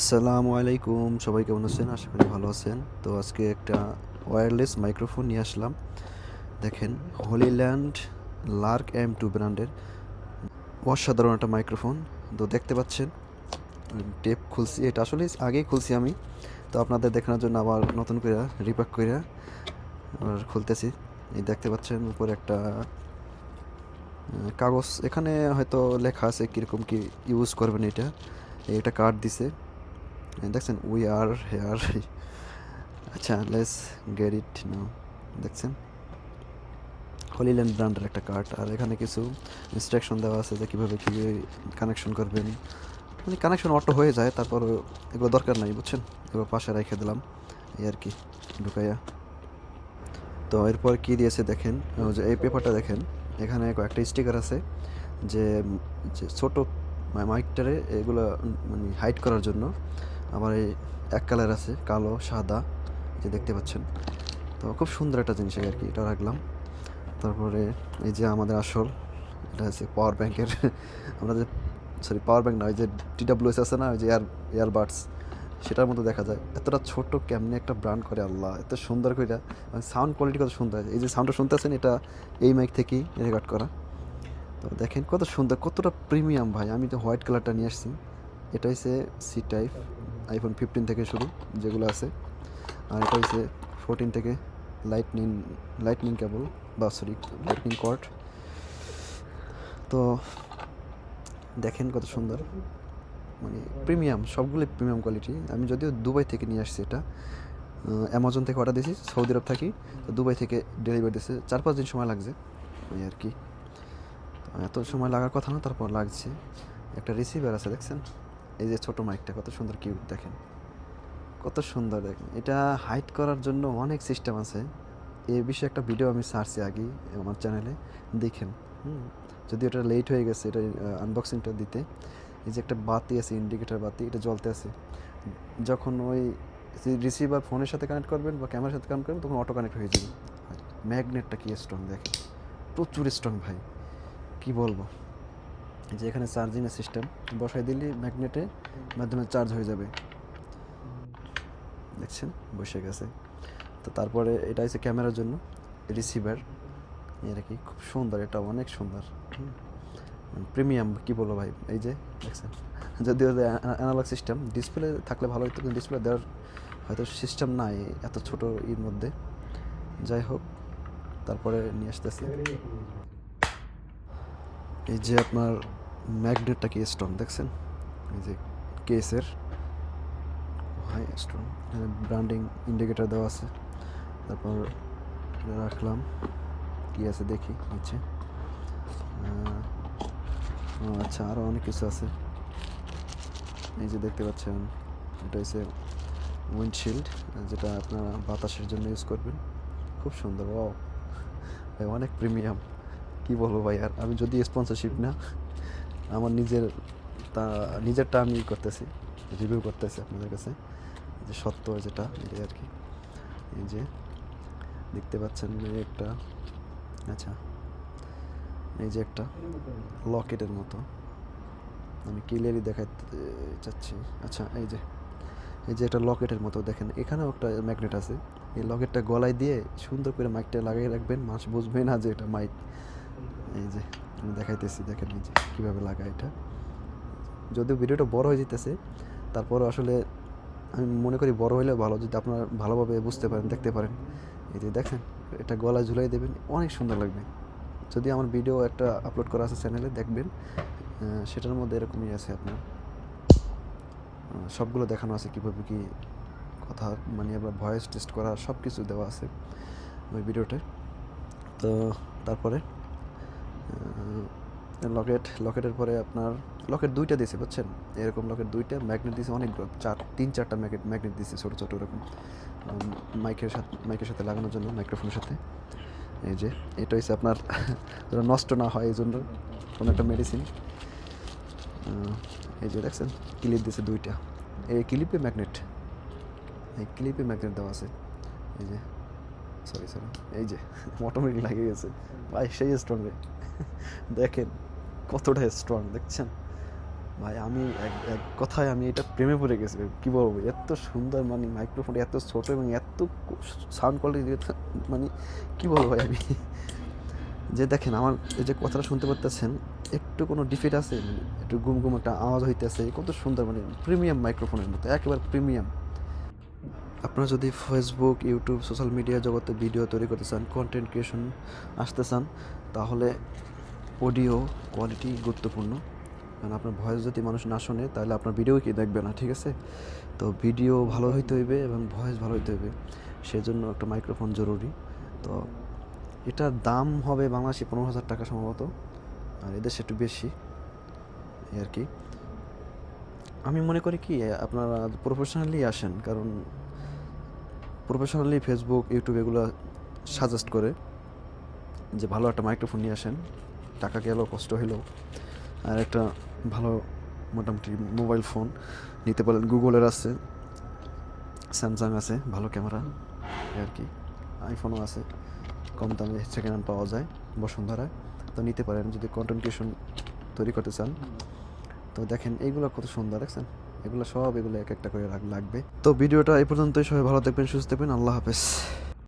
আসসালামু আলাইকুম, সবাই কেমন আছেন? আশা করি ভালো আছেন। তো আজকে একটা ওয়্যারলেস মাইক্রোফোন নিয়ে আসলাম। দেখেন হলিল্যান্ড লার্ক এম টু ব্র্যান্ডের অসাধারণ একটা মাইক্রোফোন তো দেখতে পাচ্ছেন টেপ খুলছি। এটা আসলে আগেই খুলছি আমি। তো আপনাদের দেখানোর জন্য আবার নতুন করে রিপ্যাক করে খুলতেছি। এই দেখতে পাচ্ছেন, উপরে একটা কাগজ। এখানে হয়তো লেখা আছে কীরকম কি ইউজ করবেন এটা। এটা কার্ড দিছে। দেখছেন উই আর হেয়ার আচ্ছা লেস গেট ইট নাও দেখছেন হলিল্যান্ড ব্র্যান্ডের একটা কার্ড আর এখানে কিছু ইনস্ট্রাকশন দেওয়া আছে যে কীভাবে কী কানেকশন করবেন। মানে কানেকশন অটো হয়ে যায়, তারপর এগুলো দরকার নাই, বুঝছেন? এগুলো পাশে রেখে দিলাম। এই আর কি, ঢুকাইয়া। তো এরপর কি দিয়েছে দেখেন যে এই পেপারটা দেখেন, এখানে কয়েকটা স্টিকার আছে যে ছোটো মাইকটারে এগুলো মানে হাইড করার জন্য। আবার এই এক কালার আছে, কালো, সাদা যে দেখতে পাচ্ছেন। তো খুব সুন্দর একটা জিনিস আর কি, এটা রাখলাম। তারপরে এই যে আমাদের আসল, এটা হচ্ছে পাওয়ার ব্যাংকের আমরা যে সরি পাওয়ার ব্যাংক না, ওই যে টিডাব্লিউএস আছে না, ওই যে এয়ার এয়ারবাডস সেটার মতো দেখা যায়। এতটা ছোট কেমনি একটা ব্র্যান্ড করে আল্লাহ, এত সুন্দর করে সাউন্ড কোয়ালিটি কত সুন্দর। এই যে সাউন্ডটা শুনতেছেন এটা এই মাইক থেকেই রেকর্ড করা। তো দেখেন কত সুন্দর, কতটা প্রিমিয়াম ভাই। আমি তো হোয়াইট কালারটা নিয়ে আসছি। এটা হচ্ছে সি টাইপ আইফোন ফিফটিন থেকে শুরু, যেগুলো আছে। আর এটা হচ্ছে ফোরটিন থেকে লাইটনিং লাইটনিং কেবল বা সরি লাইটনিং কর্ড তো দেখেন কত সুন্দর। মানে প্রিমিয়াম সবগুলোই প্রিমিয়াম কোয়ালিটি আমি যদিও দুবাই থেকে নিয়ে আসছি এটা অ্যামাজন থেকে অর্ডার দিয়েছি সৌদি আরব থাকি, তো দুবাই থেকে ডেলিভারি দিয়েছে। চার পাঁচ দিন সময় লাগছে, ওই আর কি। এত সময় লাগার কথা না, তারপর লাগছে। একটা রিসিভার আছে, দেখছেন? এই যে ছোট মাইকটা, কত সুন্দর কিউট দেখেন। কত সুন্দর, দেখেন। এটা হাইট করার জন্য অনেক সিস্টেম আছে। এ বিষয়ে একটা ভিডিও আমি সারছি আগেই আমার চ্যানেলে দেখেন, হুম, যদি এটা লেট হয়ে গেছে, এটা আনবক্সিংটা দিতে। এই যে একটা বাতি আছে ইন্ডিকেটার বাতি, এটা জ্বলতে আছে। যখন ওই রিসিভার ফোনের সাথে কানেক্ট করবেন বা ক্যামেরার সাথে কানেক্ট করবেন, তখন অটো কানেক্ট হয়ে যাবে। ম্যাগনেটটা কি স্ট্রং দেখেন। প্রচুর স্ট্রং ভাই। কি বলব? যে এখানে চার্জিংয়ের সিস্টেম বসাই দিলে ম্যাগনেটে মাধ্যমে চার্জ হয়ে যাবে। দেখছেন? বসে গেছে। তো তারপরে এটা হচ্ছে ক্যামেরার জন্য। রিসিভার। এর কি খুব সুন্দর, এটা অনেক সুন্দর। প্রিমিয়াম, কি বলব ভাই? এই যে, দেখছেন? যদিও অ্যানালগ সিস্টেম, ডিসপ্লে থাকলে ভালো হতো কিন্তু ডিসপ্লে দেওয়ার হয়তো সিস্টেম নাই এত ছোট এর মধ্যে। যাই হোক, তারপরে নিয়ে আসতেছি। এই যে আপনার ম্যাগনেটটা কি স্ট্রং দেখছেন? এই যে কেসের হাই স্ট্রং ব্র্যান্ডিং ইন্ডিকেটার দেওয়া আছে। তারপর রাখলাম, কি আছে দেখি, নিচে। আচ্ছা আরও অনেক কিছু আছে। এই যে দেখতে পাচ্ছেন, এটা হচ্ছে উইন্ডশিল্ড যেটা আপনারা বাতাসের জন্য ইউজ করবেন। খুব সুন্দর ও অনেক প্রিমিয়াম কি বলব ভাই, আর আমি যদি স্পন্সরশিপ না, আমার নিজের তা, নিজেরটা আমি করতেছি রিভিউ করতেছি আপনাদের কাছে যে সত্য যেটা, এটাই আর কি। এই যে, দেখতে পাচ্ছেন একটা আচ্ছা এই যে একটা লকেটের মতো, আমি ক্লিয়ারই দেখাতে চাচ্ছি আচ্ছা এই যে এই যে একটা লকেটের মতো দেখেন, এখানেও একটা ম্যাগনেট আছে, এই লকেটটা গলায় দিয়ে সুন্দর করে মাইকটা লাগিয়ে রাখবেন, মানুষ বুঝবে না যে এটা মাইক এই যে, আমি দেখাইতেছি, দেখেন এই যে কীভাবে লাগায় এটা। যদিও ভিডিওটা বড় হয়ে যেতেছে তারপর আসলে আমি মনে করি বড় হইলে ভালো, যদি আপনারা ভালোভাবে বুঝতে পারেন, দেখতে পারেন। এই যে দেখেন, এটা গলায় ঝুলাই দেবেন, অনেক সুন্দর লাগবে। যদি আমার ভিডিও একটা আপলোড করা আছে চ্যানেলে, দেখবেন সেটার মধ্যে এরকমই আছে আপনার। সবগুলো দেখানো আছে, কীভাবে কি কথা মানে আবার ভয়েস টেস্ট করা সব কিছু দেওয়া আছে ওই ভিডিওতে। তো, তারপরে লকেট, লকেটের পরে আপনার, লকেট দুইটা দিয়েছে বুঝছেন? এরকম লকেট দুইটা, ম্যাগনেট দিয়েছে অনেকগুলো, চার, তিন, চারটা ম্যাগনেট ম্যাগনেট দিয়েছে ছোটো ছোটো এরকম। মাইকের সাথে মাইকের সাথে লাগানোর জন্য, মাইক্রোফোনের সাথে। এই যে, এটা হচ্ছে আপনার নষ্ট না হয় এই জন্য কোনো একটা মেডিসিন এই যে দেখছেন, ক্লিপ দিয়েছে দুইটা। এই ক্লিপে ম্যাগনেট, এই ক্লিপে ম্যাগনেট দেওয়া আছে। এই যে সরি সরি এই যে অটোমেটিক লাগে গেছে। ভাই, সেই স্ট্রং দেখেন, কতটা স্ট্রং দেখছেন? ভাই, আমি এক কথায় আমি এটা প্রেমে পড়ে গেছি কী বলব? এত সুন্দর মানে মাইক্রোফোনটা এত ছোটো এবং এত সাউন্ড কোয়ালিটি মানে কী বলব ভাই আমি? যে দেখেন, আমার এই যে কথাটা শুনতে পারতেছেন, একটু কোনো ডিফিট আছে? একটু গুম গুম একটা আওয়াজ হইতেছে, কত সুন্দর মানে প্রিমিয়াম মাইক্রোফোনের মতো, একেবারে প্রিমিয়াম আপনারা যদি ফেসবুক ইউটিউব সোশ্যাল মিডিয়া জগতে ভিডিও তৈরি করতে চান কন্টেন্ট ক্রিয়েশন আসতে চান, তাহলে অডিও কোয়ালিটি গুরুত্বপূর্ণ। কারণ আপনার ভয়েস যদি মানুষ না শোনে, তাহলে আপনার ভিডিও কি দেখবে না, ঠিক আছে? তো ভিডিও ভালো হইতে হইবে এবং ভয়েস ভালো হইতে হইবে। সেজন্য একটা মাইক্রোফোন জরুরি। তো এটার দাম হবে বাংলাদেশে পনেরো হাজার টাকা সম্ভবত, আর এদেশে একটু বেশি, এই আর কি। আমি মনে করি কি, আপনারা প্রফেশনালি আসেন, কারণ প্রফেশনালি ফেসবুক ইউটিউব এগুলো সাজেস্ট করে যে ভালো একটা মাইক্রোফোন নিয়ে আসেন। টাকা গেলেও, কষ্ট হলেও আর একটা ভালো মোটামুটি মোবাইল ফোন নিতে পারেন। গুগলের আছে স্যামসাং আছে, ভালো ক্যামেরা আর কি। আইফোনও আছে, কম দামে সেকেন্ড হ্যান্ড পাওয়া যায় বসুন্ধরায় তো নিতে পারেন যদি কন্টেন্ট ক্রিয়েশন তৈরি করতে চান। তো দেখেন, এইগুলো কত সুন্দর, দেখছেন? এগুলো সব এগুলো এক একটা করে লাগ- লাগবে। তো ভিডিওটা এই পর্যন্তই। সবাই ভালো থাকবেন, সুস্থ থাকবেন। আল্লাহ হাফেজ।